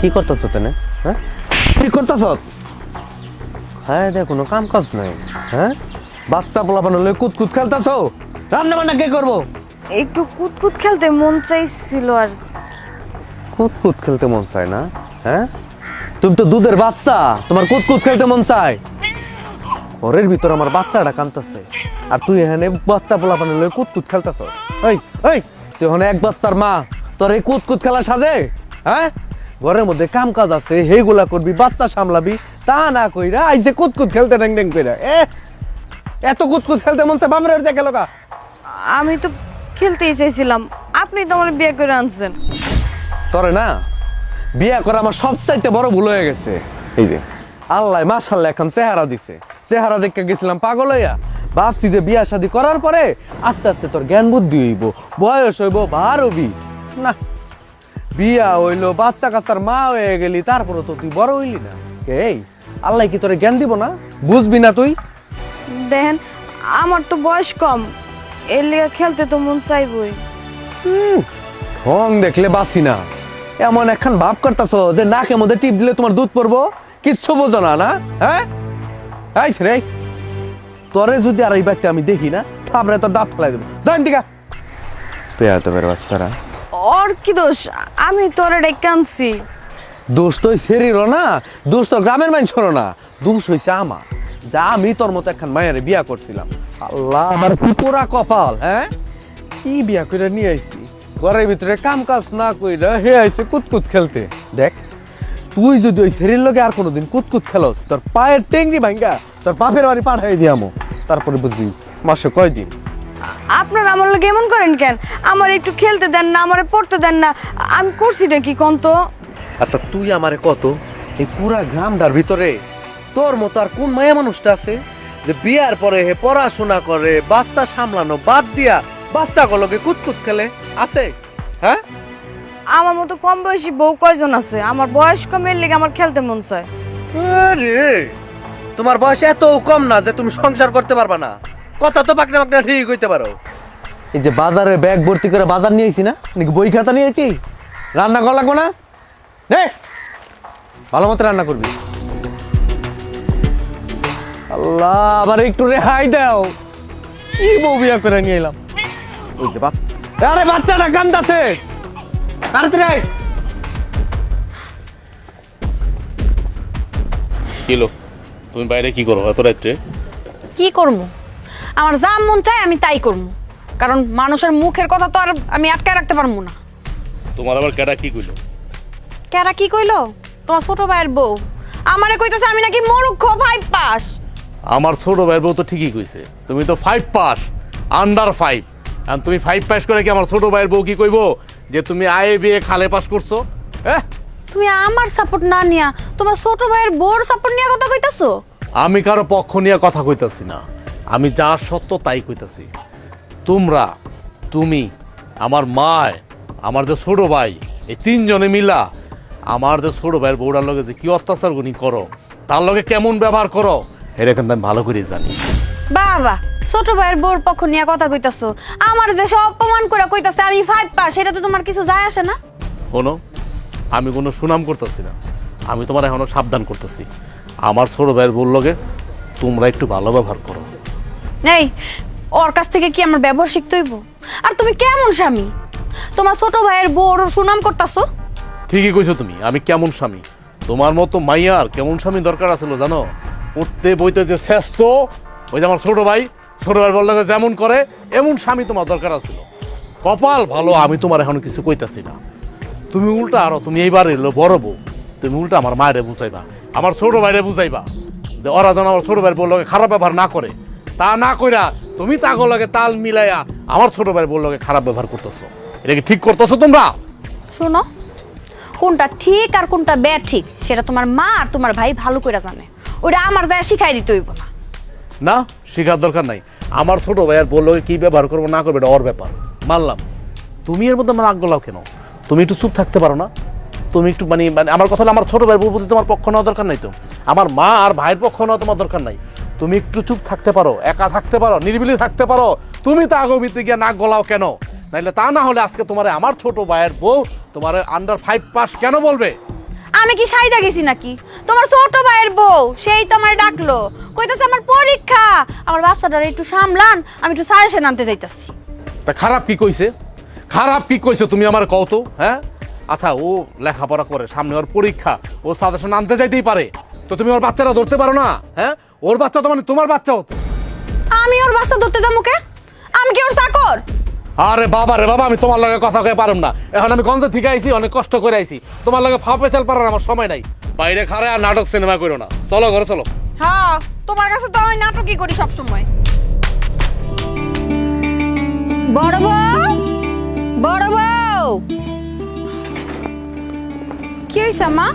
কি করতেছ তেনে? হ্যাঁ? কি করতেছ? হ্যাঁ দেখ কোনো কাম কাজ নাই হ্যাঁ? বাচ্চা পোলা বানালে কুত কুত খেলতেছ? রান্না বান্না কে করব? একটু কুতকুত খেলতে মন চাইছিল আর কুত কুত খেলতে মন চায় না হ্যাঁ? তুমি তো দুধের বাচ্চা তোমার কুত কুত খেলতে মন চায়। ঘরের ভিতর আমার বাচ্চাটা কান্দতেছে আর তুই এখানে বাচ্চা পোলা বানালে কুত কুত খেলতেছ। এই এই তুই এখানে এক বাচ্চার মা তোর এই কুত কুত খেলা সাজে হ্যাঁ? ঘরের মধ্যে কাম কাজ আছে হেগুলা করবি বাচ্চা সামলাবি তা না কইরা আইসে কুত কুত খেলতে ড্যাং ড্যাং কইরা এ এত কুত কুত খেলতে মন চায় বামরের দেখে লোকা আমি তো খেলতেই চাইছিলাম আপনি তো আমার বিয়ে করে আনছেন। তোরে না বিয়ে করা আমার সবচাইতে বড় ভুল হয়ে গেছে। এই যে আল্লাহ মাশাল্লাহ এখন চেহারা দিছে। চেহারা দেখে গেছিলাম পাগল হইয়া। ভাবছি যে বিয়া শাদি করার পরে আস্তে আস্তে তোর জ্ঞান বুদ্ধি হইব বয়স হইব ভার হবি। না বিয়া হইল বাচ্চা কাচ্চার মা হয়ে গেলি তারপরে তো তুই বড় হইলি না। এই? আল্লাহ কি তোরে জ্ঞান দিব না? বুঝবি না তুই? দেখেন আমার তো বয়স কম। এর লিগে খেলতে তো মন চাইবই। ঠং দেখলে বাসি না। এমন একখান ভাব করতেছ যে নাকের মধ্যে টিপ দিলে তোমার দুধ পড়ব? কিচ্ছু বোঝো না না? হ্যাঁ? আইস রে তোরে যদি আর এই ব্যক্তি আমি দেখি না তারপরে তোর দাঁত ফেলাই দেবো। জান দিকা পেয়া তো বের বাচ্চারা। ওর কি দোষ? আমি তোরে ডেকে আনছি। দোষ তো শরীর না, দোষ তো গ্রামের মানুষ না। দোষ হয়েছে আমার। যা আমি তোর মতো একখান মায়ের বিয়া করছিলাম। আল্লাহ, আমার পোড়া কপাল হ্যাঁ? কি বিয়া করে নিয়ে আইছি? ঘরের ভিতরে কাম কাজ না কইরা হে আইছে কুতকুত খেলতে। দেখ, তুই যদি ওই সেরির লগে আর কোনোদিন কুতকুত খেলস, তোর পায়ের টেঙ্গি ভাঙ্গা তোর বাপের বাড়ি পাঠাই দিয়ামো। তারপরে বুঝবি মাসে কয়দিন? আপনার আমার লোক এমন করেন কেন? আমার একটু খেলতে দেন না আমারে পড়তে দেন না। আমি করছি নাকি কোন তো? আচ্ছা তুই আমারে কত? এই পুরা গ্রামটার ভিতরে তোর মতো আর কোন মায়া মানুষটা আছে? যে বিয়ার পরে হে পড়াশোনা করে বাচ্চা সামলানো বাদ দিয়া বাচ্চা গুলোকে কুতকুত খেলে। আছে? হ্যাঁ? আমার মতো কম বয়সী বউ কয়জন আছে? আমার বয়স কমের লেগে আমার খেলতে মন চায়। আরে তোমার বয়স এত কম না যে তুমি সংসার করতে পারবা না। কথা তো পাকনা পাকনা ঠিক হইতে পারো। এই যে বাজারে ব্যাগ ভর্তি করে বাজার নিয়ে নিয়েছি না নাকি বই খাতা নিয়েছি রান্না করা লাগবো না? নে! ভালো মতো রান্না করবি। আল্লাহ আবার একটু রেহাই দাও। কি বউ বিয়া করে নিয়ে এলাম? ওই যে বাচ্চা। আরে বাচ্চাটা কান্দাছে! তাড়াতাড়ি। কিলো তুমি বাইরে কি করো? এত রাত্রে? কি করব? আমার যা মন চায় আমি তাই করব। কারণ মানুষের মুখের কথা তো আর আমি আটকায় রাখতে পারব না। তোমার আবার কেডা কি কইলো? কেরা কি কইলো? তোমার ছোট ভাইয়ের বউ। আমারে কইতাছে আমি নাকি মরুক্ষ ফাইভ পাস আমার ছোট ভাইয়ের বউ তো ঠিকই কইছে। তুমি তো ফাইভ পাস আন্ডার ফাইভ আর তুমি ফাইভ পাস করে কি আমার ছোট ভাইয়ের বউ কি কইবো? যে তুমি আয়ে বিয়ে খালে পাস করছ? হ্যাঁ তুমি আমার সাপোর্ট না নিয়া তোমার ছোট ভাইয়ের বউর সাপোর্ট নিয়ে কথা কইতাছো? আমি কারও পক্ষ নিয়ে কথা কইতাছি না। আমি যা সত্য তাই কইতাছি। তোমরা তুমি আমার মায় আমার যে ছোট ভাই এই তিনজনে মিলা আমার যে ছোট ভাইয়ের বউটার লগে যে কি অত্যাচার গুনি করো তার লগে কেমন ব্যবহার করো এটা কিন্তু আমি ভালো করে জানি। বাবা ছোট ভাইয়ের বউর পক্ষ নিয়ে কথা কইতাছো। আমার যে সব অপমান করে কইতাছে আমি ফাইভ পাস এটা তো তোমার কিছু যায় আসে না? শোনো আমি কোনো সুনাম করতেছি না। আমি তোমার এখনও সাবধান করতেছি। আমার ছোট ভাইয়ের বউর লগে তোমরা একটু ভালো ব্যবহার করো। এই, ওর কাছ থেকে কি আমার ব্যবহার শিখতে হইব? আর তুমি কেমন স্বামী? তোমার ছোট ভাইয়ের বউর সুনাম করতাছো? ঠিকই কইছো তুমি, আমি কেমন স্বামী? তোমার মতো মাইয়ার কেমন স্বামী দরকার আছিল জানো? উঠতে বইতে যে শ্রেষ্ঠ, ওই যে আমার ছোট ভাই ছোট ভাই বললে যেমন করে, এমন স্বামী তোমার দরকার আছিল। কপাল ভালো, আমি তোমার এখন কিছু কইতাছি না। তুমি উল্টা আরও, তুমি এইবার এলো বড় বউ, তুমি উল্টা আমার মায়েরে বুঝাইবা, আমার ছোট ভাইরে বুঝাইবা। যে ওরা যেন আমার ছোট ভাইয়ের লগে খারাপ ব্যবহার না করে তা না কইরা তুমি তাগো লগে তাল মিলাইয়া আমার ছোট বউর লগে খারাপ ব্যবহার করতেছো। এটা কি ঠিক করতেছো তোমরা? শোনো কোনটা ঠিক আর কোনটা বে ঠিক সেটা তোমার মা আর তোমার ভাই ভালো করে জানে। ওটা আমার যায় শিখাই দিতে হইব না। না শেখার দরকার নাই। আমার ছোট ভাই আর বলল কি ব্যবহার করব না করবে এটা ওর ব্যাপার। মানলাম। তুমি এর মধ্যে আমার আগ্রহ কেন? তুমি একটু চুপ থাকতে পারো না? তুমি একটু মানে মানে আমার কথা হলো আমার ছোট ভাইয়ের বউ প্রতি তোমার পক্ষ নেওয়া দরকার নাই তো। আমার মা আর ভাইয়ের পক্ষ নেওয়া তোমার দরকার নাই। তুমি একটু চুপ থাকতে পারো একা থাকতে পারো নিরিবিলি থাকতে পারো। তুমি তো আগবিতে গিয়ে নাক গলাও কেন? নাইলে তা না হলে আজকে তোমার আমার ছোট ভাইয়ের বউ তোমার আন্ডার ফাইভ পাস কেন বলবে? আমি কি সাইজা গেছি নাকি? তোমার ছোট ভাইয়ের বউ সেই তো আমার ডাকলো। কইতাছে আমার পরীক্ষা। আমার বাচ্চাটার একটু সামলান আমি একটু সাজেশন আনতে যাইতাছি। তা খারাপ কি কইছে? খারাপ কি কইছে তুমি আমার কও তো হ্যাঁ? আচ্ছা ও লেখাপড়া করে সামনে ওর পরীক্ষা ও সাজেশন আনতে যাইতেই পারে। তো তুমি ওর বাচ্চাটা ধরতে পারো না হ্যাঁ? ওর বাচ্চা তো মানে তোমার বাচ্চা হতো আমি ওর বাচ্চা ধরতে যাব কে? আমি কি ওর চাকর? আরে বাবা রে বাবা আমি তোমার লগে কথা কয়ে পারুম না। এখন আমি গন্ধ থেকে আইছি অনেক কষ্ট করে আইছি। তোমার লগে ফাপে চাল পারার আমার সময় নাই। বাইরে খারে আর নাটক সিনেমা করো না। চলো ঘরে চলো। হ্যাঁ তোমার কাছে তো আমি নাটকই করি সব সময় বড় বউ বড় বউ। কি হয়েছে মা?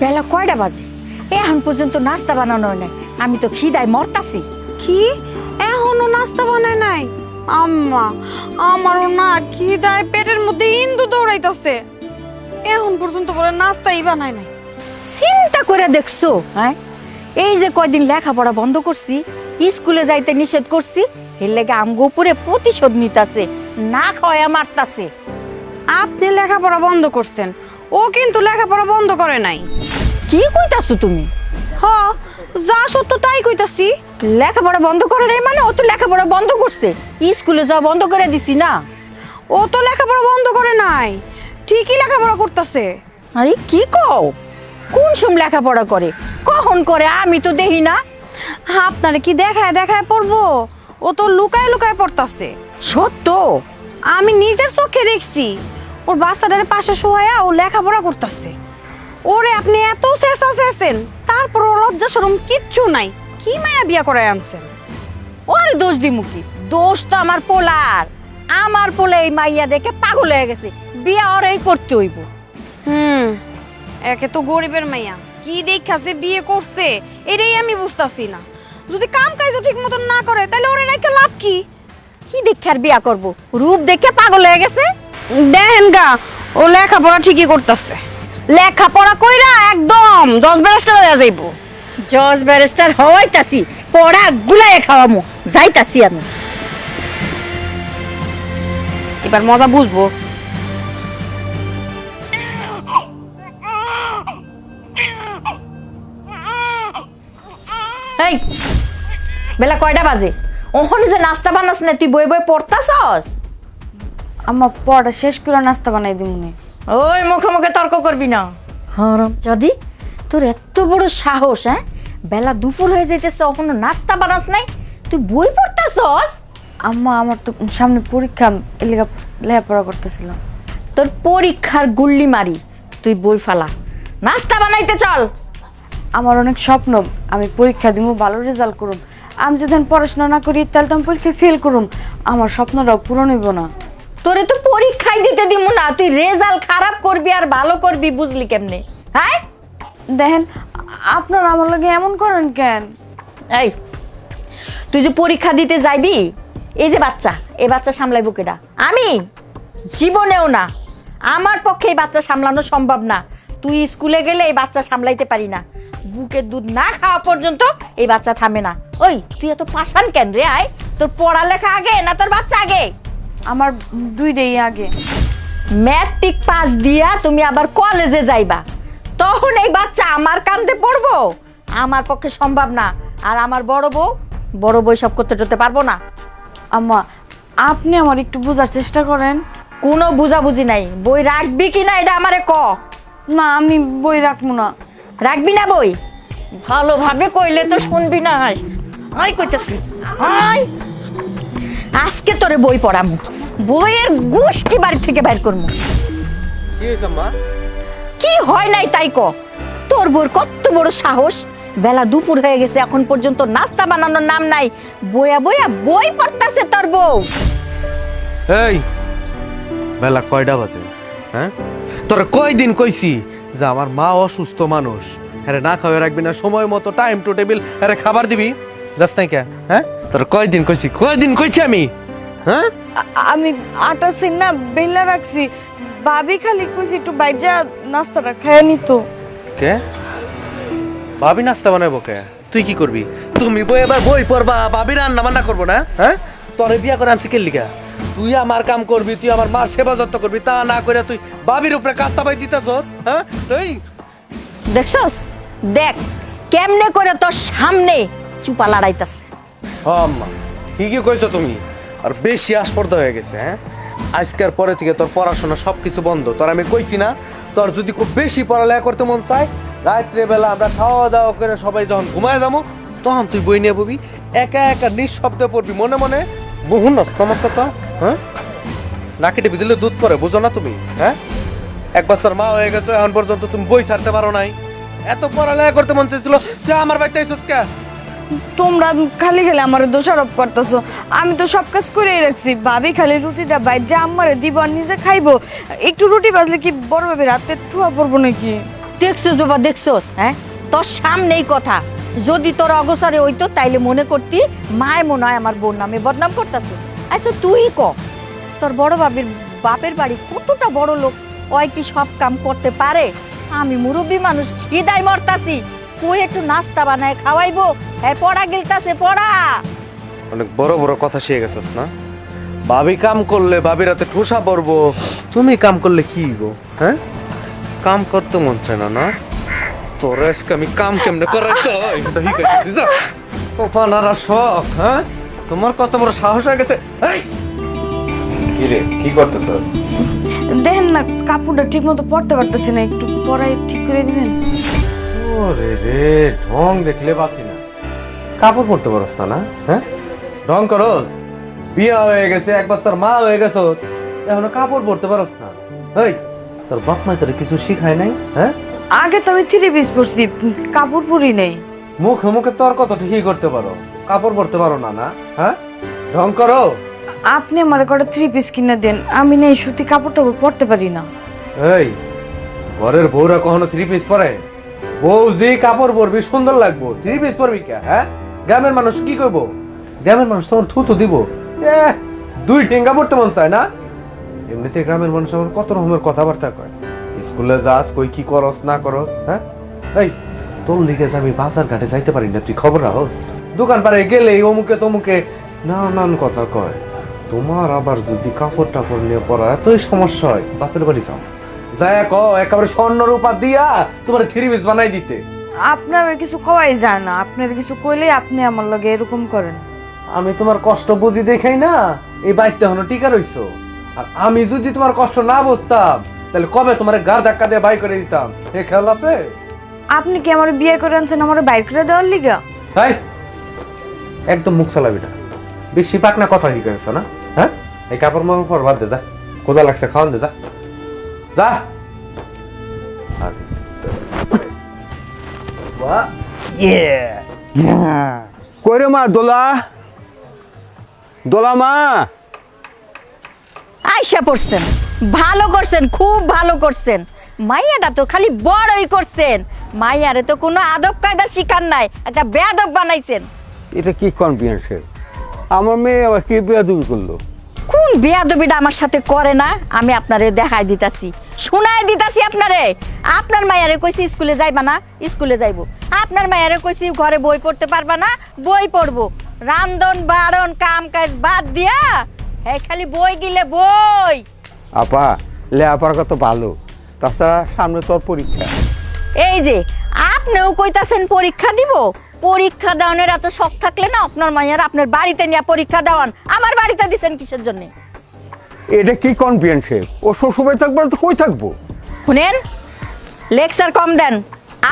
বেলা কয়টা বাজে? এখন পর্যন্ত নাস্তা বানানো নাই। আমি তো খিদায় মরতাছি। কি? এখনও নাস্তা বানায় নাই? আম্মা আমারও না খিদায় পেটের মধ্যে ইন্দু দৌড়াইতাছে। এখন পর্যন্ত বলে নাস্তাই বানায় নাই। চিন্তা করে দেখছ হ্যাঁ? এই যে কয়দিন লেখাপড়া বন্ধ করছি স্কুলে যাইতে নিষেধ করছি এর লেগে আমগো উপরে প্রতিশোধ নিতাছে না খাওয়া মারতাছে। আপনি লেখাপড়া বন্ধ করছেন ও কিন্তু লেখাপড়া বন্ধ করে নাই। কি কইতাছো তুমি? হ যা সত্য তাই কইতাছি। লেখাপড়া বন্ধ করে নাই মানে ও তো লেখাপড়া বন্ধ করছে। স্কুলে যাওয়া বন্ধ করে দিছি না। ও তো লেখাপড়া বন্ধ করে নাই। ঠিকই লেখাপড়া করতেছে। আরে কি কও? কোন সম লেখাপড়া করে? কখন করে? আমি তো দেখি না। আপনারে কি দেখায় দেখায় পড়ব? ও তো লুকায় লুকায় পড়তাছে। সত্য? আমি নিজের চোখে দেখছি। ওর বাচ্চাটার পাশে শোয়া ও লেখাপড়া করতেছে। ওরে আপনি এত চেঁচা চেঁচেন, তারপর ওর লজ্জা সরম কিচ্ছু নাই। কি মায়া বিয়া করে আনছেন? ওর দোষ দিমু কি? দোষ তো আমার পোলার। আমার পোলে এই মাইয়া দেখে পাগল হয়ে গেছে। বিয়া ওরাই করতে হইব। হুম, একে তো গরিবের মাইয়া। কি দেখাছে বিয়ে করছে, এটাই আমি বুঝতাছি না। যদি কাম কাজ ঠিক মতন না করে, তাহলে ওরে রেখে লাভ কি? কি দেখে আর বিয়া করব? রূপ দেখে পাগল হয়ে গেছে? দেখেন গা ও লেখাপড়া ঠিকই করতেছে। লেখাপড়া কইরা একদম দশ ব্যারেস্টার হয়ে যাইব। জজ ব্যারিস্টার হওয়াইতাছি পড়া গুলাই খাওয়ামু যাইতাছি আমি। এবার মজা বুঝব। এই বেলা কয়টা বাজে? ওখানে যে নাস্তা বানাস না তুই বই বই পড়তাছস? আম্মা পড়া শেষ করে নাস্তা বানাই দিমুনি ওই মুখে মুখে তর্ক করবি না। হরম। যদি তোর এত বড় সাহস হ্যাঁ? বেলা দুপুর হয়ে যাইতেছে এখনও নাস্তা বানাস নাই তুই বই পড়তাছস? আম্মা আমার তো সামনে পরীক্ষা এলাকা লেখাপড়া করতেছিলাম তোর পরীক্ষার গুল্লি মারি তুই বই ফালা। নাস্তা বানাইতে চল। আমার অনেক স্বপ্ন আমি পরীক্ষা দিব ভালো রেজাল্ট করুম। আমি যদি পড়াশোনা না করি তাহলে তো আমি পরীক্ষায় ফেল করুম। আমার স্বপ্নটাও পূরণ হইব না। তোরে তো পরীক্ষায় দিতে দিব না। তুই রেজাল্ট খারাপ করবি আর ভালো করবি বুঝলি কেমনে? হ্যাঁ দেখেন আপনারা আমার লগে এমন করেন কেন? এই তুই যে পরীক্ষা দিতে যাইবি এই যে বাচ্চা এই বাচ্চা সামলাইব কেডা? আমি? জীবনেও না। আমার পক্ষে এই বাচ্চা সামলানো সম্ভব না। তুই স্কুলে গেলে এই বাচ্চা সামলাইতে পারি না। বুকের দুধ না খাওয়া পর্যন্ত এই বাচ্চা থামে না। ওই তুই এত পাশান কেন রে আয়? তোর পড়ালেখা আগে না তোর বাচ্চা আগে? আমার দুই দুইটাই আগে। ম্যাট্রিক পাস দিয়া তুমি আবার কলেজে যাইবা। তখন এই বাচ্চা আমার কান্দে পড়ব? আমার পক্ষে সম্ভব না। আর আমার বড় বউ বড় বই সব করতে টতে পারব না। আম্মা আপনি আমার একটু বোঝার চেষ্টা করেন। কোনো বুঝাবুঝি নাই। বই রাখবি কি না এটা আমারে ক। না আমি বই রাখব না। রাখবি না বই? ভালোভাবে কইলে তো শুনবি না। আয় আয় কইতাছি। আয়। আজকে তোরে বই পড়ামু। বইয়ের গোষ্ঠী বাড়ি থেকে বাইর করব কি হয়েছে মা কি হয় নাই তাই ক। তোর বোর কত বড় সাহস। বেলা দুপুর হয়ে গেছে এখন পর্যন্ত নাস্তা বানানোর নাম নাই। বইয়া বইয়া বই পড়তাছে তোর বউ। এই বেলা কয়টা বাজে? হ্যাঁ? তোর কয়দিন কইছি যে আমার মা অসুস্থ মানুষ। আরে না খাওয়া রাখবি না সময় মতো টাইম টু টেবিল আরে খাবার দিবি। যাস নাই কে? হ্যাঁ? তোর কয়দিন কইছি? কয়দিন কইছি আমি? হ্যাঁ? আমি আটা সিন না বেলা রাখছি। ভাবি খালি কইছি একটু বাইজা নাস্তাটা খাইয়া নিত। কে? ভাবি নাস্তা বানাবো কে? তুই কি করবি? তুমি বই এবার বই পড়বা ভাবি রান্না বান্না করব না? হ্যাঁ? তোরে বিয়া করে আনছি কেন লিগা তুই আমার কাম করবি তুই আমার মার সেবা যত্ন করবি তা না করে তুই ভাবির উপরে কাজ চাপাই দিতেছ হ্যাঁ? তুই দেখছস? দেখ কেমনে করে তোর সামনে চুপা লড়াইতাছে? আম্মা কি কি কইছো তুমি। আর বেশি আসপর্দা হয়ে গেছে হ্যাঁ? আজকের পরে থেকে তোর পড়াশোনা সব কিছু বন্ধ। তোর আমি কইছি না, তোর যদি খুব বেশি পড়ালেখা করতে মন চায় রাত্রে বেলা আমরা খাওয়া দাওয়া করে সবাই যখন ঘুমায় যাব, তখন তুই বই নিয়ে ববি একা একা নিঃশব্দে পড়বি, মনে মনে। বহু আমার কথা হ্যাঁ? নাকি টিপি দিলে দুধ পরে, বুঝো না তুমি হ্যাঁ? এক বছর মা হয়ে গেছো, এখন পর্যন্ত তুমি বই ছাড়তে পারো নাই। এত পড়ালেখা করতে মন চাইছিল আমার বাড়িতে তোমরা খালি খালি আমার দোষারোপ করতেছো। আমি তো সব কাজ করেই রাখছি। ভাবি খালি রুটিটা বাইর যে আমারে দিব আর নিজে খাইবো। একটু রুটি বাজলে কি বড় ভাবি রাতে ঠুয়া পড়ব নাকি? দেখছস বাবা দেখছস হ্যাঁ? তোর সামনেই কথা। যদি তোর অগসারে হইতো তাইলে মনে করতি মায় মনে হয় আমার বোন নামে বদনাম করতেছে। আচ্ছা তুই ক? তোর বড় বাবির বাপের বাড়ি কতটা বড় লোক? ওই কি সব কাম করতে পারে? আমি মুরব্বী মানুষ হৃদয় মরতাছি। তুই একটু নাস্তা বানায় খাওয়াইবো? হ্যাঁ পড়া গিলতাছে পড়া। অনেক বড় বড় কথা শিখে গেছিস না? ভাবি কাম করলে ভাবির হাতে ঠোসা পড়ব তুমি কাম করলে কি গো হ্যাঁ? কাম করতে মন চায় না না? তোর আজকে আমি কাম কেমনে করাই তো এটা শিখাইছি যা। সোফা নারা শখ হ্যাঁ? তোমার কত বড় সাহস হয়ে গেছে! কি রে কি করতেছ? দেখেন না কাপড়টা ঠিক মতো পরতে পারতেছি না একটু পরাই ঠিক করে দিবেন? ওরে রে ঢং দেখলে বাসি না। কাপড় পরতে পারস না না হ্যাঁ? ঢং করস বিয়া হয়ে গেছে এক বছর মা হয়ে গেছ এখনও কাপড় পরতে পারস না। এই তোর বাপ মা তোর কিছু শিখায় নাই হ্যাঁ? আগে তো আমি থ্রি পিস পরছি কাপড় পরি নেই। মুখে মুখে তোর কত ঠিকই করতে পারো কাপড় পরতে পারো না না হ্যাঁ? ঢং করো। আপনি আমার কটা থ্রি পিস কিনে দেন আমি নেই সুতি কাপড় টাপড় পরতে পারি না। এই ঘরের বউরা কখনো থ্রি পিস পরে? যে কাপড় পরবি, সুন্দর লাগবো। থ্রি পিস পরবি কে? হ্যাঁ? গ্রামের মানুষ কি করব গ্রামের মানুষ তোমার থুতু দিব। দুই ঠেঙ্গা পড়তে মন চায় না? এমনিতে গ্রামের মানুষ আমার কত রকমের কথাবার্তা কয়। স্কুলে যাস, কই কি করস, না করস হ্যাঁ? এই, তোর যে আমি বাজার ঘাটে যাইতে পারি না, তুই খবর রাখস? দোকান পারে গেলে অমুকে তমুকে নানান কথা কয়। তোমার আবার যদি কাপড় টাপড় নিয়ে পড়া এতই সমস্যা হয়, বাপের বাড়ি যাও। যায় ক একেবারে স্বর্ণ রূপা দিয়া তোমার থ্রি পিস বানাই দিতে। আপনার আর কিছু কওয়াই যায় না আপনার কিছু কইলে আপনি আমার লগে এরকম করেন। আমি তোমার কষ্ট বুঝি দেখাই না এই বাইকটা হলো টিকা রইছো। আর আমি যদি তোমার কষ্ট না বুঝতাম তাহলে কবে তোমার গার ধাক্কা দিয়ে বাই করে দিতাম? এ খেয়াল আছে? আপনি কি আমার বিয়ে করে আনছেন আমার বাইর করে দেওয়ার লিগা? হাই একদম মুখ চালাবি না। বেশি পাকনা কথা কি করেছ না? হ্যাঁ? এই কাপড় মাপড় বাদ দে যা। কোদা লাগছে খাওয়ান দে যা। যা! কইরে মা দোলা। দোলা মা। আইসা পড়ছেন ভালো করছেন খুব ভালো করছেন। মাইয়াটা তো খালি বড়ই করছেন। মাইয়ারে তো কোনো আদব কায়দা শিকার নাই একটা বেয়াদব বানাইছেন। এটা কি কনফিডেন্সের আমার মেয়ে আবার কি বেয়াদুবি করল? কোন বেয়াদবিটা আমার সাথে করে না? আমি আপনারে দেখাই দিতাছি। শোনাই দিতাছি আপনারে। আপনার মায়ারে কইছি স্কুলে যাইবা না স্কুলে যাইবো। আপনার মায়ারে কইছি ঘরে বই পড়তে পারবা না বই পড়ব। রান্ধন বাড়ন কাম কাজ বাদ দিয়া হ্যাঁ খালি বই গিলে বই। আপা লেয়াপার কত ভালো। তাছাড়া সামনে তোর পরীক্ষা। এই যে আপনিও কইতাছেন পরীক্ষা দিব। পরীক্ষা দেওয়ানোর এত শখ থাকলে না আপনার মাইয়ার আপনার বাড়িতে নিয়ে পরীক্ষা দেওয়ান। আমার বাড়িতে দিছেন কিসের জন্য? এটা কি কনফিডেন্সের ও শ্বশুরবাড়ি থাকব না তো কই থাকব? শুনেন লেকচার কম দেন।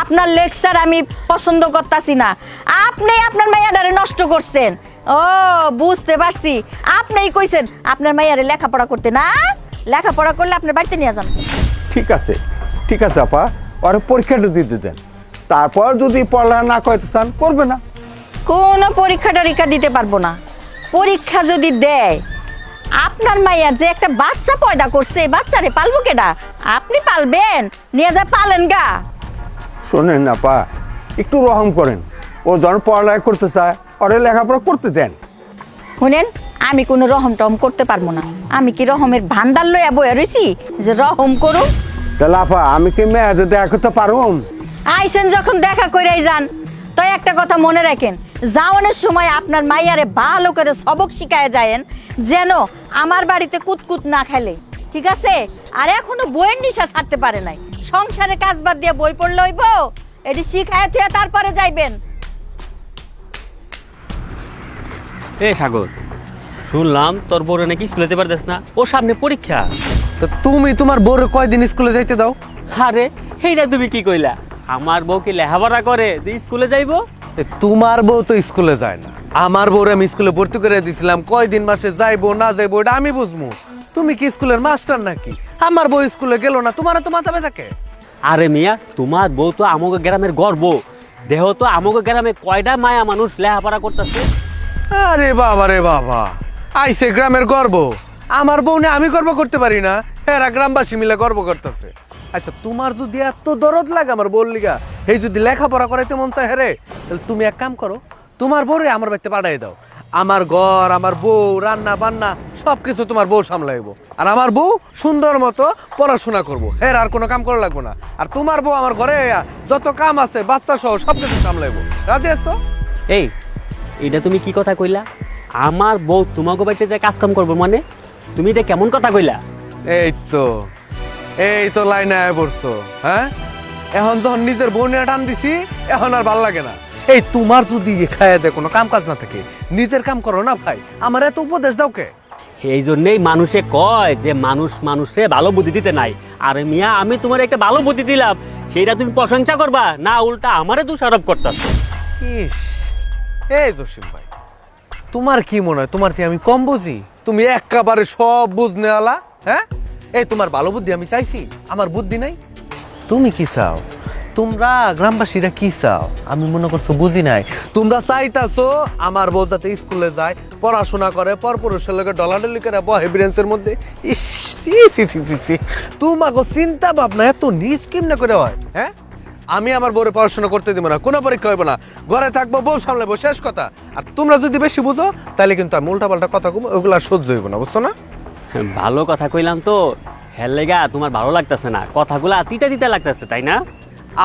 আপনার লেকচার আমি পছন্দ করতাছি না। আপনি আপনার মাইয়াডারে নষ্ট করছেন। ও বুঝতে পারছি। আপনিই কইছেন আপনার মাইয়ারে লেখাপড়া করতে না? লেখাপড়া করলে আপনার বাড়িতে নিয়ে যান। ঠিক আছে ঠিক আছে আপা। ওর পরীক্ষাটা দিতে দেন। তারপর যদি পড়ালেখা না করতে চান করবে না। কোনো পরীক্ষা টরীক্ষা দিতে পারব না। পরীক্ষা যদি দেয় আপনার মাইয়ার যে একটা বাচ্চা পয়দা করছে এই বাচ্চারে পালবো কেডা? আপনি পালবেন নিয়ে যা পালেন গা। শোনেন আপা একটু রহম করেন। ও যখন পড়ালেখা করতে চায় ওরে লেখাপড়া করতে দেন। শুনেন আমি কোনো রহম টহম করতে পারব না। আমি কি রহমের ভান্ডার লইয়া বইয়া রয়েছি যে রহম করুন। তাহলে আপা আমি কি মেয়েদের দেখা করতে পারুম? আইসেন যখন দেখা কইরাই যান। তো একটা কথা মনে রাখেন যাওয়ানোর সময় আপনার মাইয়ারে ভালো করে সবক শিখায় যায়েন যেন আমার বাড়িতে কুতকুত না খেলে ঠিক আছে? আর এখনও বইয়ের নিশা ছাড়তে পারে নাই। সংসারে কাজ বাদ দিয়ে বই পড়লে হইব? এটি শিখায় তুই তারপরে যাইবেন। এ সাগর শুনলাম তোর বউরে নাকি স্কুলে যেতে পারতেস না ও সামনে পরীক্ষা। তো তুমি তোমার বউরে কয়দিন স্কুলে যাইতে দাও? আরে এইটা তুমি কি কইলা? আমার বউ কি করে যে স্কুলে যাইবো তোমার বউ তো স্কুলে যায় না। আমার বউরে আমি স্কুলে ভর্তি করে দিছিলাম কয়দিন মাসে যাইবো না যাইবো এটা আমি বুঝব তুমি কি স্কুলের মাস্টার নাকি? আমার বউ স্কুলে গেল না তোমার তো মাথা ব্যথা কে? আরে মিয়া তোমার বউ তো আমগো গ্রামের গর্ব। দেহ তো আমগো গ্রামে কয়টা মায়া মানুষ লেখাপড়া করতেছে? আরে বাবা রে বাবা আইসে গ্রামের গর্ব। আমার বউ নিয়ে আমি গর্ব করতে পারি না এরা গ্রামবাসী মিলে গর্ব করতেছে। আচ্ছা তোমার যদি এত দরদ লাগে আমার বউর লিগা এই যদি লেখাপড়া করাইতে মন চায় হেরে তাহলে তুমি এক কাম করো তোমার বউরে আমার বাড়িতে পাঠাই দাও। আমার ঘর আমার বউ রান্না বান্না সব কিছু তোমার বউ সামলাইবো। আর আমার বউ সুন্দর মতো পড়াশোনা করব। হ্যাঁ আর কোনো কাম করা লাগবো না। আর তোমার বউ আমার ঘরে যত কাম আছে বাচ্চা সহ সব কিছু সামলাইবো। রাজি আছো? এই এটা তুমি কি কথা কইলা? আমার বউ তোমাকে বাড়িতে যে কাজ কাম করব মানে? তুমি এটা কেমন কথা কইলা? এই তো এই তো লাইনে আয় পড়ছো হ্যাঁ? এখন যখন নিজের বোনের টান দিছি এখন আর ভালো লাগে না। এই তোমার যদি খায় দে কোনো কাম কাজ না থাকে নিজের কাম করো না ভাই আমার এত উপদেশ দাও কে? এই জন্যেই মানুষে কয় যে মানুষ মানুষে ভালো বুদ্ধি দিতে নাই। আর মিয়া আমি তোমার একটা ভালো বুদ্ধি দিলাম সেইটা তুমি প্রশংসা করবা না উল্টা আমারে দোষারোপ করতেছ। ইস এই জসিম ভাই তোমার কি মনে হয় তোমার কি আমি কম বুঝি? তুমি একেবারে সব বুঝনে আলা হ্যাঁ? এই, তোমার ভালো বুদ্ধি আমি চাইছি, আমার বুদ্ধি নাই। তুমি কি চাও? তোমরা গ্রামবাসীরা কি চাও? আমি মনে করছ বুঝি নাই। তোমরা চাইতাছো আমার বউ যাতে স্কুলে যায়, পড়াশোনা করে, পরপুরুষের লোকের ডলাডলি করে বহে ব্রেঞ্চের মধ্যে। তোমাকে চিন্তা ভাবনা এত নিজ কেমনে করে হয় হ্যাঁ? আমি আমার বউরে পড়াশোনা করতে দিব না, কোনো পরীক্ষা হইব না। ঘরে থাকব, বউ সামলাবো শেষ কথা। আর তোমরা যদি বেশি বুঝো তাহলে কিন্তু আমি উল্টাপাল্টা কথা কম ওগুলো সহ্য হইব না, বুঝছ না? ভালো কথা কইলাম তো। হের লেগা তোমার ভালো লাগতেছে না। কথাগুলা তিতা তিতা লাগতেছে তাই না?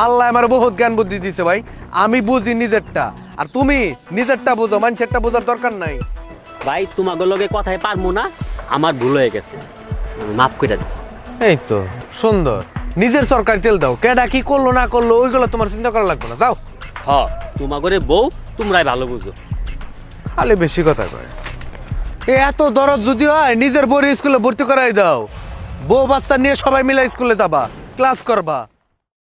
আল্লাহ আমার বহুত জ্ঞান বুদ্ধি দিছে ভাই। আমি বুঝি নিজেরটা। আর তুমি নিজেরটা বুঝো মানুষেরটা বোঝার দরকার নাই। ভাই তোমাকে লগে কথায় পারব না আমার ভুল হয়ে গেছে। মাফ করে দাও এই তো সুন্দর। নিজের সরকার তেল দাও। কেডা কি করল না করল ওইগুলো তোমার চিন্তা করা লাগবে না। যাও। হ তোমাকে বউ তোমরাই ভালো বুঝো। খালি বেশি কথা কয়। এত দরদ যদি হয়, নিজের বড় স্কুলে ভর্তি করাই দাও। বউ বাচ্চা নিয়ে সবাই মিলে স্কুলে যাবা, ক্লাস করবা।